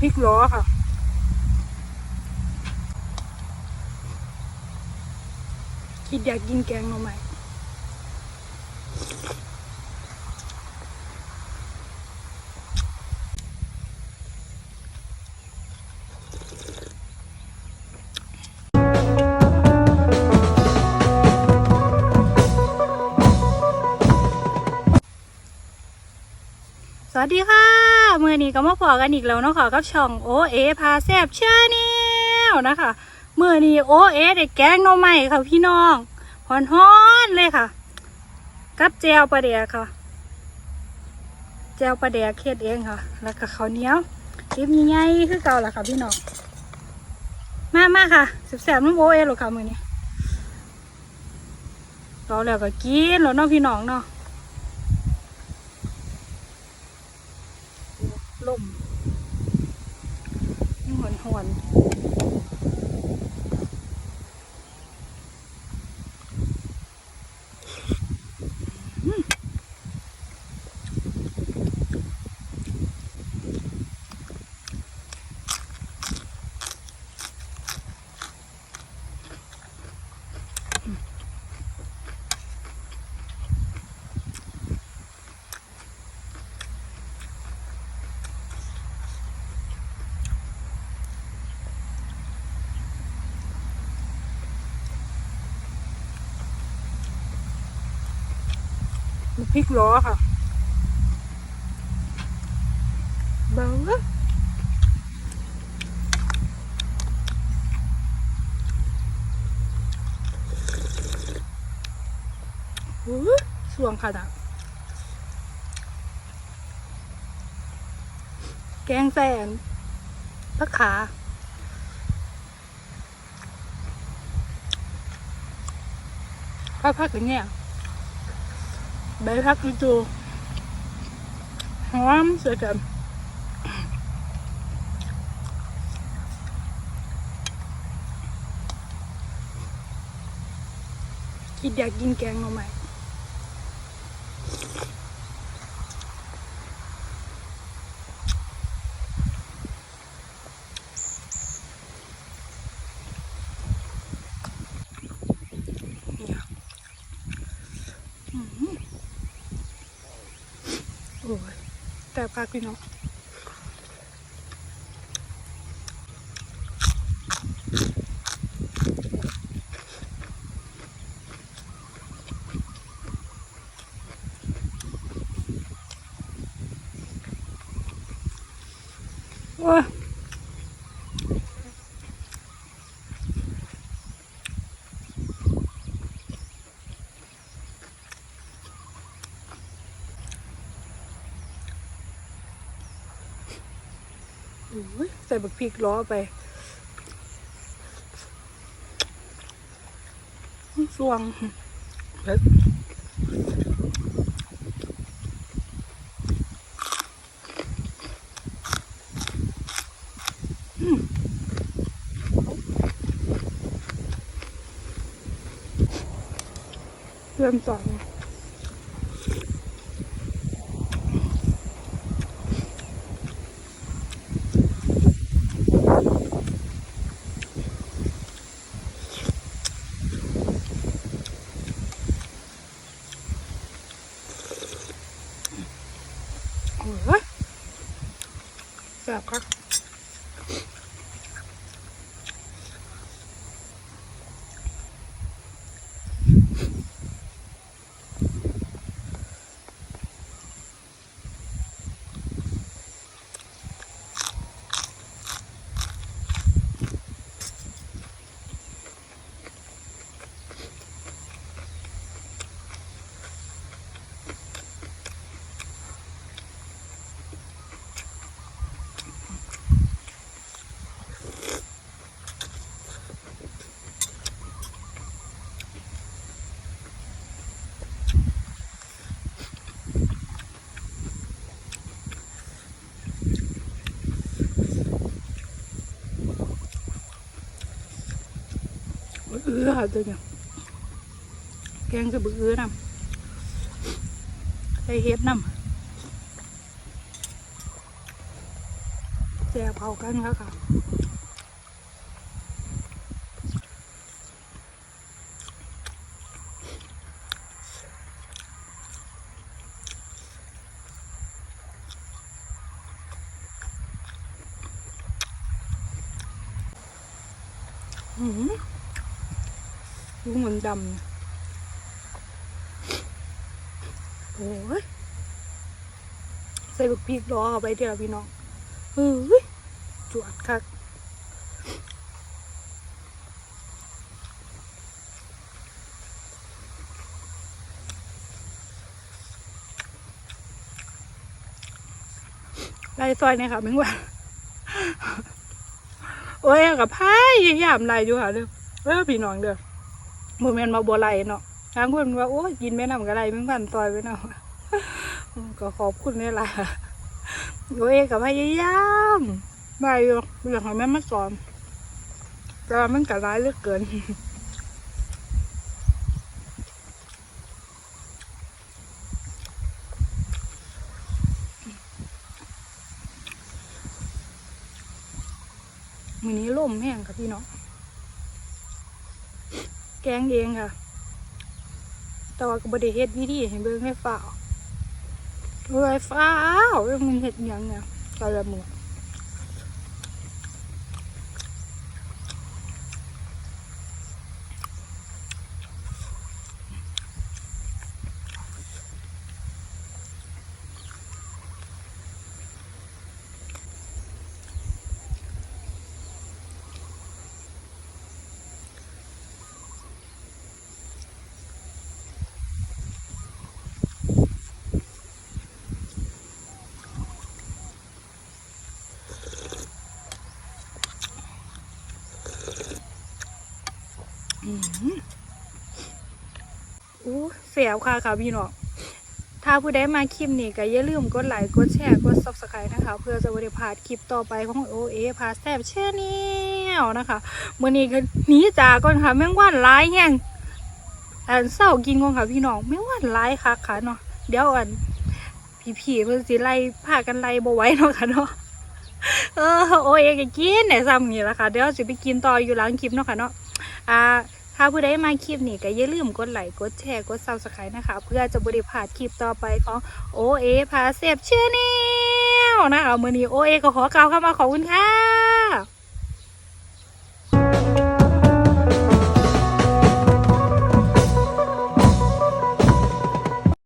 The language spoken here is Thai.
พริกล้อค่ะ คิดอยากกินแกงหน่อไม้สวัสดีค่ะ มือนี้ก็มาพอกันอีกแล้วเนาะค่ะกับช่องโอเอพาแซบเชื่อแนวนะคะมือนี้โอเอได้แกงน่อไม้ค่ะพี่น้องหอนฮอนเลยค่ะ กับแจวปลาแดกค่ะ แจวปลาแดกเค็ดเองค่ะ แล้วก็ข้าวเหนียวริบใหญ่ๆคือเก่าล่ะค่ะพี่น้องมามาค่ะแซบๆน้ำโอเอหรอค่ะมือนี้เราแล้วก็กินแล้วเนาะพี่น้องเนาะ มันพริกล้อค่ะเบาอะโอ้ยสวงค่ะนะแกงแสนพักขาพักพักอย่างเงี้ย ใบพักอีจูหอมสวยกันคิดอยากกินแกงหน่อไม้เนี่ อื้อหือโอ้ยแต่ปลากพี่น้องโอ้ย ใส่บักพริกล้อไปสวงเผ็ดอืมเริ่มสองโอ้ย แซ่บค อื้อตัวเนี่ยแกงจะบึกเอื้อนำใส่เห็ดนำแซ่บเผากันค่ะค่ะอืม ลูกมันดำโอ้ยใส่บักพริกรอเข้าไปเดี๋ยวพี่น้องเฮ้ยจวดคักไล่ซอยเนี่ยค่ะมึงว่าโอ้ยกับพายยามไรอยู่ค่ะเด้อเออพี่น้องเด้อ โมเมนต์มาบัวไรเนาะทางคนว่าโอ้ยกินแม่น้ำกระไรมึงพันซอยไปเนาะก็ขอบคุณนี่แหละโอ้ยกับพยายามได้อยู่เรื่องของแม่มาสอนแต่ว่ามันกร้ายเหลือเกินมือนี้ล่มแห้งค่ะพี่เน้องแกงเองค่ะ แต่ว่าก็บริเฮ็ดวิธีเห็นเบิ้งให้ฝ้าเลยฝ้าวเอ้ยมึงเห็ดยังเนี่ยตอนละมืออู้เสียบค่ะค่ะพี่น้องถ้าผู้ใดมาคลิปนี้ก็อย่าลืมกดไลค์กดแชร์กด subscribe นะคะ เพื่อจะบริพาดคลิปต่อไปของโอเอพาแซบแช่แนวนะคะเมื่อนี้ก็หนีจากก่อนค่ะแมงวันร้ายแห้งอันเศร้ากินก่อนค่ะพี่น้องแมงวันร้ายค่ะค่ะเนาะเดี๋ยวอันพี่ๆเพื่อนสิไล่พากันไล่บ่ไหว้เนาะค่ะเนาะเออโอเอก็กินแต่ซ้ำนี่ละค่ะเดี๋ยวสิไปกินต่ออยู่หลังคลิปเนาะค่ะเนาะอ่า ถ้าผู้ใดมาคลิปนี้ก็อย่าลืมกดไลค์กดแชร์กดซับสไครต์นะคะ เพื่อจะบริพาดคลิปต่อไปของโอเอพาเซฟเชื่อแนวนะคะมือนี้โอเอก็ขอกล่าวคำว่าขอบคุณค่ะ